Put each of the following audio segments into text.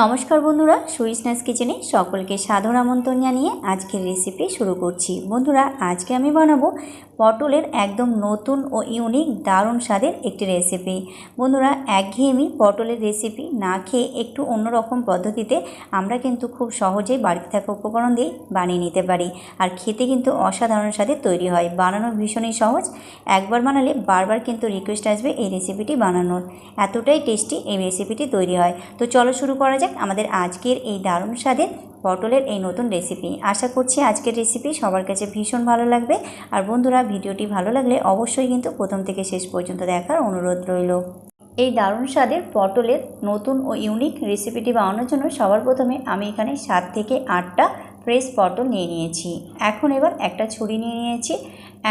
নমস্কার বন্ধুরা সুই স্ন্যাক্স কিচেনে সকলকে সাদর আমন্ত্রণ জানিয়ে আজকের রেসিপি শুরু করছি। বন্ধুরা, আজকে আমি বানাবো পটলের একদম নতুন ও ইউনিক দারুণ স্বাদের একটি রেসিপি বন্ধুরা, একঘেয়েমি পটলের রেসিপি না খেয়ে একটু অন্যরকম পদ্ধতিতে আমরা কিন্তু খুব সহজেই বাড়িতে থাকা উপকরণ দিয়ে বানিয়ে নিতে পারি। আর খেতে কিন্তু অসাধারণ স্বাদের তৈরি হয়। বানানো ভীষণই সহজ। একবার বানালে বারবার কিন্তু রিকোয়েস্ট আসবে এই রেসিপিটি বানানোর। এতটাই টেস্টি এই রেসিপিটি তৈরি হয়। তো চলো শুরু করা যাক। আমাদের আজকের এই দারুণ স্বাদের পটলের এই নতুন রেসিপি আশা করছি আজকের রেসিপি সবার কাছে ভীষণ ভালো লাগবে। আর বন্ধুরা, ভিডিওটি ভালো লাগলে অবশ্যই কিন্তু প্রথম থেকে শেষ পর্যন্ত দেখার অনুরোধ রইল। এই দারুণ স্বাদের পটলের নতুন ও ইউনিক রেসিপিটি বানানোর জন্য সবার প্রথমে আমি এখানে সাত থেকে আটটা ফ্রেশ পটল নিয়ে নিয়েছি। এখন এবার একটা ছুরি নিয়ে নিয়েছি।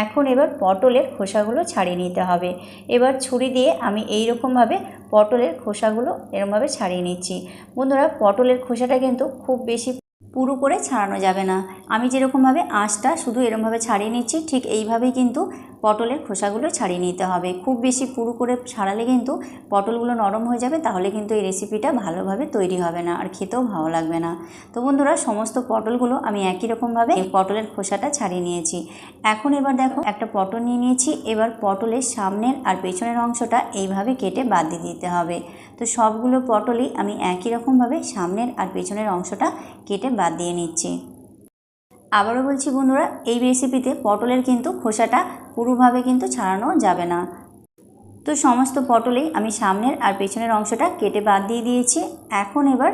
এখন এবার পটলের খোসাগুলো ছাড়িয়ে নিতে হবে। এবার ছুরি দিয়ে আমি এই রকমভাবে পটলের খোসাগুলো এরমভাবে ছাড়িয়ে নিচ্ছি। বন্ধুরা, পটলের খোসাটা কিন্তু খুব বেশি পুরো করে ছাড়ানো যাবে না। আমি যেরকমভাবে আঁশটা শুধু এরমভাবে ছাড়িয়ে নিচ্ছি, ঠিক এইভাবেই কিন্তু পটলের খোসাগুলো ছাড়িয়ে নিতে হবে। খুব বেশি পুরু করে ছাড়ালে কিন্তু পটলগুলো নরম হয়ে যাবে, তাহলে কিন্তু এই রেসিপিটা ভালোভাবে তৈরি হবে না আর খেতেও ভালো লাগবে না। তো বন্ধুরা, সমস্ত পটলগুলো আমি একই রকমভাবে পটলের খোসাটা ছাড়িয়ে নিয়েছি। এখন এবার দেখো, একটা পটল নিয়ে নিয়েছি। এবার পটলের সামনের আর পেছনের অংশটা এইভাবে কেটে বাদ দিয়ে দিতে হবে। তো সবগুলো পটলই আমি একই রকমভাবে সামনের আর পেছনের অংশটা কেটে বাদ দিয়ে নিচ্ছি। আবারও বলছি বন্ধুরা, এই রেসিপিতে পটলের কিন্তু খোসাটা পুরোভাবে কিন্তু ছাড়ানো যাবে না। তো সমস্ত পটলেই আমি সামনের আর পেছনের অংশটা কেটে বাদ দিয়ে দিয়েছি। এখন এবার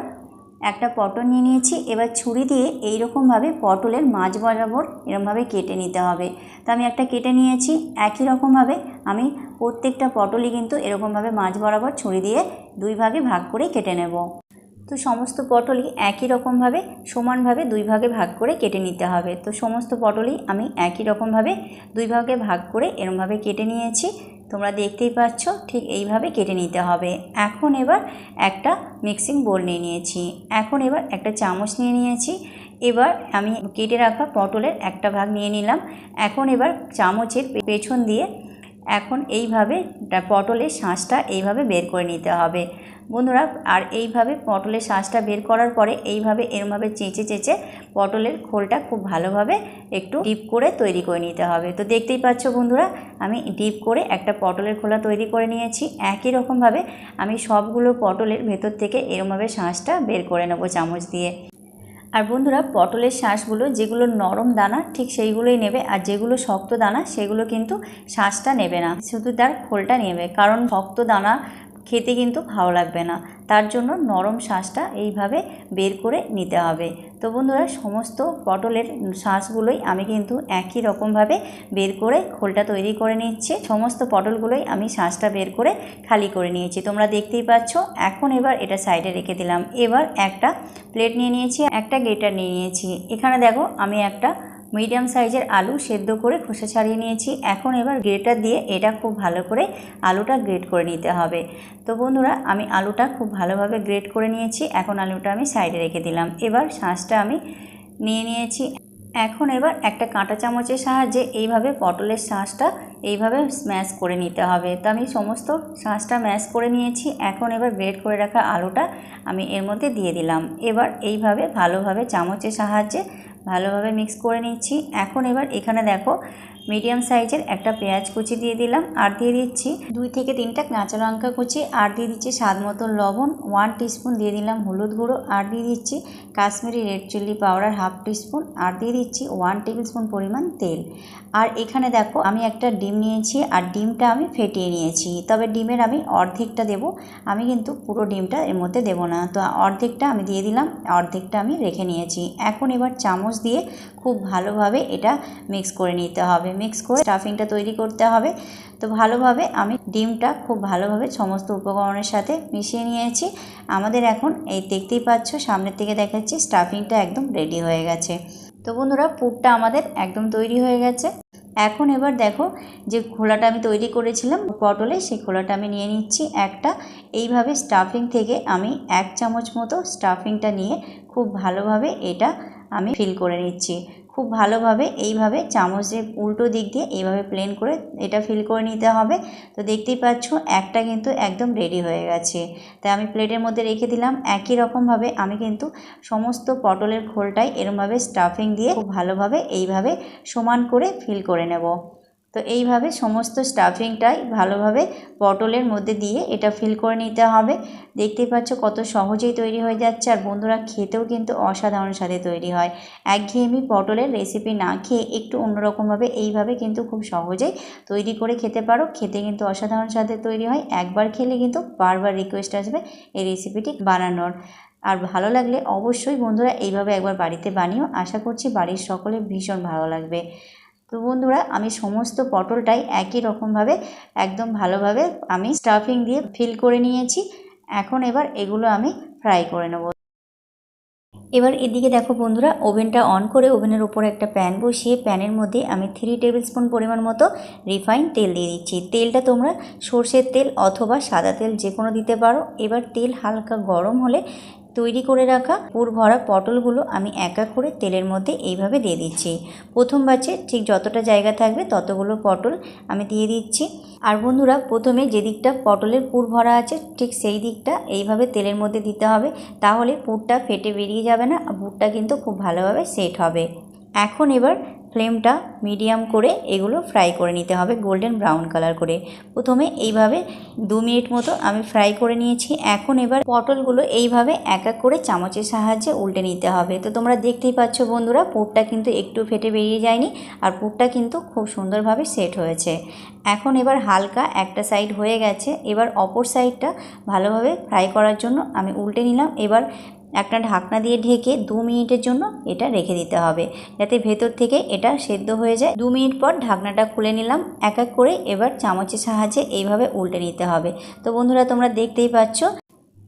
একটা পটল নিয়ে নিয়েছি। এবার ছুরি দিয়ে এই রকমভাবে পটলের মাছ বরাবর এরমভাবে কেটে নিতে হবে। তো আমি একটা কেটে নিয়েছি। একই রকমভাবে আমি প্রত্যেকটা পটলই কিন্তু এরকমভাবে মাঝ বরাবর ছুরি দিয়ে দুই ভাগে ভাগ করে কেটে নেব। তো সমস্ত পটলই একই রকমভাবে, সমানভাবে দুই ভাগে ভাগ করে কেটে নিতে হবে। তো সমস্ত পটলই আমি একই রকমভাবে দুই ভাগে ভাগ করে এরমভাবে কেটে নিয়েছি। তোমরা দেখতেই পাচ্ছ, ঠিক এইভাবে কেটে নিতে হবে। এখন এবার একটা মিক্সিং বোল নিয়ে নিয়েছি। এখন এবার একটা চামচ নিয়ে নিয়েছি। এবার আমি কেটে রাখা পটলের একটা ভাগ নিয়ে নিলাম। এখন এবার চামচের পেছন দিয়ে এখন এইভাবে পটলের শাঁসটা এইভাবে বের করে নিতে হবে। বন্ধুরা, আর এইভাবে পটলের শাঁসটা বের করার পরে এইভাবে এরমভাবে চেঁচে চেঁচে পটলের খোলটা খুব ভালোভাবে একটু ডিপ করে তৈরি করে নিতে হবে। তো দেখতেই পাচ্ছ বন্ধুরা, আমি ডিপ করে একটা পটলের খোলা তৈরি করে নিয়েছি। একই রকমভাবে আমি সবগুলো পটলের ভেতর থেকে এরমভাবে শাঁসটা বের করে নেব চামচ দিয়ে। আর বন্ধুরা, পটলের শাঁসগুলো যেগুলো নরম দানা, ঠিক সেইগুলোই নেবে। আর যেগুলো শক্ত দানা, সেগুলো কিন্তু শাঁসটা নেবে না। শুধু তার খোলটা নেবে, কারণ শক্ত দানা খেতে কিন্তু ভালো লাগবে না। তার জন্য নরম শাঁসটা এইভাবে বের করে নিতে হবে। তো বন্ধুরা, সমস্ত পটলের শাঁসগুলোই আমি কিন্তু একই রকমভাবে বের করে খোলটা তৈরি করে নিচ্ছি। সমস্ত পটলগুলোই আমি শাঁসটা বের করে খালি করে নিয়েছি। তোমরা দেখতেই পাচ্ছ, এখন এবার এটা সাইডে রেখে দিলাম। এবার একটা প্লেট নিয়ে নিয়েছি, একটা গেটার নিয়ে নিয়েছি। এখানে দেখো, আমি একটা মিডিয়াম সাইজের আলু সেদ্ধ করে খোসা ছাড়িয়ে নিয়েছি। এখন এবার গ্রেটার দিয়ে এটা খুব ভালো করে আলুটা গ্রেট করে নিতে হবে। তো বন্ধুরা, আমি আলুটা খুব ভালোভাবে গ্রেট করে নিয়েছি। এখন আলুটা আমি সাইডে রেখে দিলাম। এবার শাঁসটা আমি নিয়ে নিয়েছি। এখন এবার একটা কাঁটা চামচের সাহায্যে এইভাবে পটলের শাঁসটা এইভাবে স্ম্যাশ করে নিতে হবে। তো আমি সমস্ত শাঁসটা ম্যাশ করে নিয়েছি। এখন এবার গ্রেট করে রাখা আলুটা আমি এর মধ্যে দিয়ে দিলাম। এবার এইভাবে ভালোভাবে চামচের সাহায্যে ভালোভাবে মিক্স করে নিচ্ছি। এখন এবার এখানে দেখো মিডিয়াম সাইজের একটা পেঁয়াজ কুচি দিয়ে দিলাম, আর দিয়ে দিচ্ছি দুই থেকে তিনটা কাঁচা লঙ্কা কুচি, আর দিয়ে দিচ্ছি স্বাদ মতো লবণ ওয়ান টিস্পুন দিয়ে দিলাম হলুদ গুঁড়ো, আর দিয়ে দিচ্ছি Kashmiri red chilli powder half teaspoon আর দিয়ে দিচ্ছি ওয়ান টেবিল স্পুন পরিমাণ তেল। আর এখানে দেখো, আমি একটা ডিম নিয়েছি, আর ডিমটা আমি ফেটিয়ে নিয়েছি, তবে ডিমের আমি অর্ধেকটা দেব, আমি কিন্তু পুরো ডিমটা এর মধ্যে দেব না। তো অর্ধেকটা আমি দিয়ে দিলাম, অর্ধেকটা আমি রেখে নিয়েছি। এখন এবার চামচ দিয়ে খুব ভালোভাবে এটা মিক্স করে নিতে হবে। মিক্স করে স্টাফিংটা তৈরি করতে হবে। তো ভালোভাবে আমি ডিমটা খুব ভালোভাবে সমস্ত উপকরণের সাথে মিশিয়ে নিয়েছি। আমাদের এখন এই দেখতেই পাচ্ছ, সামনের থেকে দেখাচ্ছি স্টাফিংটা একদম রেডি হয়ে গেছে। তো বন্ধুরা, পুরটা আমাদের একদম তৈরি হয়ে গেছে। এখন এবার দেখো, যে খোলাটা আমি তৈরি করেছিলাম পটলে, সেই খোলাটা আমি নিয়ে নিচ্ছি একটা। এইভাবে স্টাফিং থেকে আমি এক চামচ মতো স্টাফিংটা নিয়ে খুব ভালোভাবে এটা আমি ফিল করে নিচ্ছি। খুব ভালোভাবে এইভাবে চামচ উল্টো দিক দিয়ে এইভাবে প্লেন করে এটা ফিল করে নিতে হবে। তো দেখতেই পাচ্ছ, একটা কিন্তু একদম রেডি হয়ে গেছে। তাই আমি প্লেটের মধ্যে রেখে দিলাম। একই রকমভাবে আমি কিন্তু সমস্ত পটলের খোলটাই এরমভাবে স্টাফিং দিয়ে খুব ভালোভাবে এইভাবে সমান করে ফিল করে নেব। তো এইভাবে সমস্ত স্টাফিংটাই ভালোভাবে পটলের মধ্যে দিয়ে এটা ফিল করে নিতে হবে। দেখতেই পাচ্ছ কত সহজেই তৈরি হয়ে যাচ্ছে আর বন্ধুরা খেতেও কিন্তু অসাধারণ স্বাদে তৈরি হয়। একঘেয়েমি পটলের রেসিপি না খেয়ে একটু অন্যরকমভাবে এইভাবে কিন্তু খুব সহজেই তৈরি করে খেতে পারো। খেতে কিন্তু অসাধারণ স্বাদে তৈরি হয়। একবার খেলে কিন্তু বারবার রিকোয়েস্ট আসবে এই রেসিপিটি বানানোর। আর ভালো লাগলে অবশ্যই বন্ধুরা এইভাবে একবার বাড়িতে বানিও। আশা করছি বাড়ির সকলে ভীষণ ভালো লাগবে। তো বন্ধুরা, আমি সমস্ত পটলটাই একই রকমভাবে, একদম ভালোভাবে আমি স্টাফিং দিয়ে ফিল করে নিয়েছি। এখন এবার এগুলো আমি ফ্রাই করে নেব। এবার এদিকে দেখো বন্ধুরা, ওভেনটা অন করে ওভেনের উপরে একটা প্যান বসিয়ে, প্যানের মধ্যে আমি থ্রি টেবিল স্পুন পরিমাণ মতো রিফাইন তেল দিয়ে দিচ্ছি। তেলটা তোমরা সর্ষের তেল অথবা সাদা তেল যে কোনো দিতে পারো। এবার তেল হালকা গরম হলে তৈরি করে রাখা পুর ভরা পটলগুলো আমি এক এক করে তেলের মধ্যে এইভাবে দিয়ে দিচ্ছি। প্রথম বাচে ঠিক যতটা জায়গা থাকবে ততগুলো পটল আমি দিয়ে দিচ্ছি। আর বন্ধুরা, প্রথমে যে দিকটা পটলের পুর ভরা আছে, ঠিক সেই দিকটা এইভাবে তেলের মধ্যে দিতে হবে তাহলে পুরটা ফেটে বেরিয়ে যাবে না, আর পুরটা কিন্তু খুব ভালোভাবে সেট হবে। এখন এবার ফ্লেমটা মিডিয়াম করে এগুলো ফ্রাই করে নিতে হবে গোল্ডেন ব্রাউন কালার করে। প্রথমে এইভাবে দু মিনিট মতো আমি ফ্রাই করে নিয়েছি। এখন এবার পটলগুলো এইভাবে এক এক করে চামচের সাহায্যে উল্টে নিতে হবে। তো তোমরা দেখতেই পাচ্ছ বন্ধুরা, পুরটা কিন্তু একটু ফেটে বেরিয়ে যায়নি আর পুরটা কিন্তু খুব সুন্দরভাবে সেট হয়েছে। এখন এবার হালকা একটা সাইড হয়ে গেছে। এবার অপর সাইডটা ভালোভাবে ফ্রাই করার জন্য আমি উল্টে নিলাম। এবার একটা ঢাকনা দিয়ে ঢেকে দু মিনিটের জন্য এটা রেখে দিতে হবে। যাতে ভেতর থেকে এটা সেদ্ধ হয়ে যায়। দু মিনিট পর ঢাকনাটা খুলে নিলাম। এক এক করে এবার চামচের সাহায্যে এইভাবে উল্টে নিতে হবে। তো বন্ধুরা, তোমরা দেখতেই পাচ্ছ,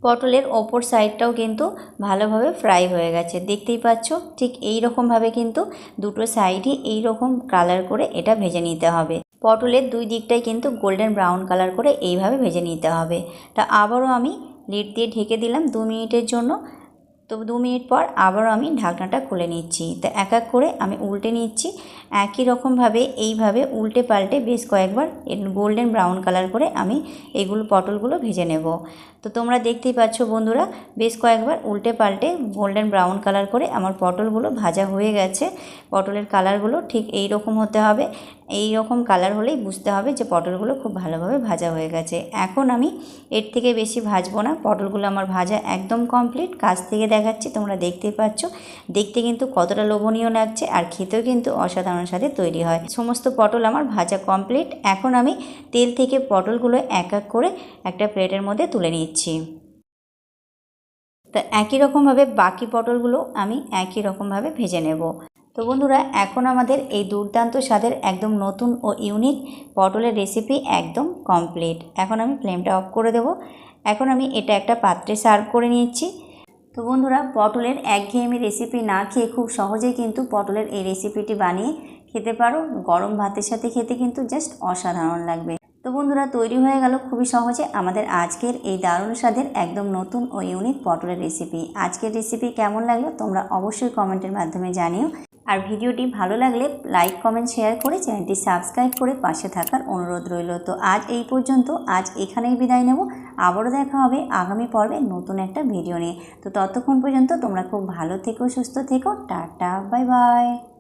পটলের ওপর সাইডটাও কিন্তু ভালোভাবে ফ্রাই হয়ে গেছে। দেখতেই পাচ্ছ, ঠিক এই রকমভাবে কিন্তু দুটো সাইডই এই রকম কালার করে এটা ভেজে নিতে হবে। পটলের দুই দিকটাই কিন্তু গোল্ডেন ব্রাউন কালার করে এইভাবে ভেজে নিতে হবে। তা আবারও আমি লিড দিয়ে ঢেকে দিলাম দু মিনিটের জন্য। তো দু মিনিট পর আবারও আমি ঢাকনাটা খুলে নিচ্ছি। তো এক এক করে আমি উল্টে নিচ্ছি। একই রকমভাবে এইভাবে উল্টে পাল্টে বেশ কয়েকবার গোল্ডেন ব্রাউন কালার করে আমি এগুলো, পটলগুলো ভেজে নেব। তো তোমরা দেখতেই পাচ্ছ বন্ধুরা, বেশ কয়েকবার উল্টে পাল্টে গোল্ডেন ব্রাউন কালার করে আমার পটলগুলো ভাজা হয়ে গেছে। পটলের কালারগুলো ঠিক এই রকম হতে হবে। এই রকম কালার হলেই বুঝতে হবে যে পটলগুলো খুব ভালোভাবে ভাজা হয়ে গেছে। এখন আমি এর থেকে বেশি ভাজবো না। পটলগুলো আমার ভাজা একদম কমপ্লিট কাছ থেকে দেখাচ্ছি, তোমরা দেখতেই পাচ্ছ। দেখতে কিন্তু কতটা লোভনীয় লাগছে আর খেতেও কিন্তু অসাধারণ সাথে তৈরি হয়। সমস্ত পটল আমার ভাজা কমপ্লিট এখন আমি তেল থেকে পটলগুলো এক এক করে একটা প্লেটের মধ্যে তুলে নিচ্ছি। তো একই রকমভাবে বাকি পটলগুলো আমি একই রকমভাবে ভেজে নেব। তো বন্ধুরা, এখন আমাদের এই দুর্দান্ত স্বাদের একদম নতুন ও ইউনিক পটলের রেসিপি একদম কমপ্লিট এখন আমি ফ্লেমটা অফ করে দেব। এখন আমি এটা একটা পাত্রে সার্ভ করে নিচ্ছি তো বন্ধুরা, পটলের একঘেয়েমি রেসিপি না খেয়ে খুব সহজেই কিন্তু পটলের এই রেসিপিটি বানিয়ে খেতে পারো। গরম ভাতের সাথে খেতে কিন্তু জাস্ট অসাধারণ লাগবে। তো বন্ধুরা, তৈরি হয়ে গেল খুবই সহজে আমাদের আজকের এই দারুণ স্বাদের একদম নতুন ও ইউনিক পটলের রেসিপি আজকের রেসিপি কেমন লাগল তোমরা অবশ্যই কমেন্টের মাধ্যমে জানিও। আর ভিডিওটি ভালো লাগলে লাইক, কমেন্ট, শেয়ার করে চ্যানেলটি সাবস্ক্রাইব করে পাশে থাকার অনুরোধ রইল। তো আজ এই পর্যন্ত, আজ এখানেই বিদায় নেব। আবারও দেখা হবে আগামী পর্বে নতুন একটা ভিডিও নিয়ে। তো ততক্ষণ পর্যন্ত তোমরা খুব ভালো থেকো, সুস্থ থেকো। Tata, bye bye.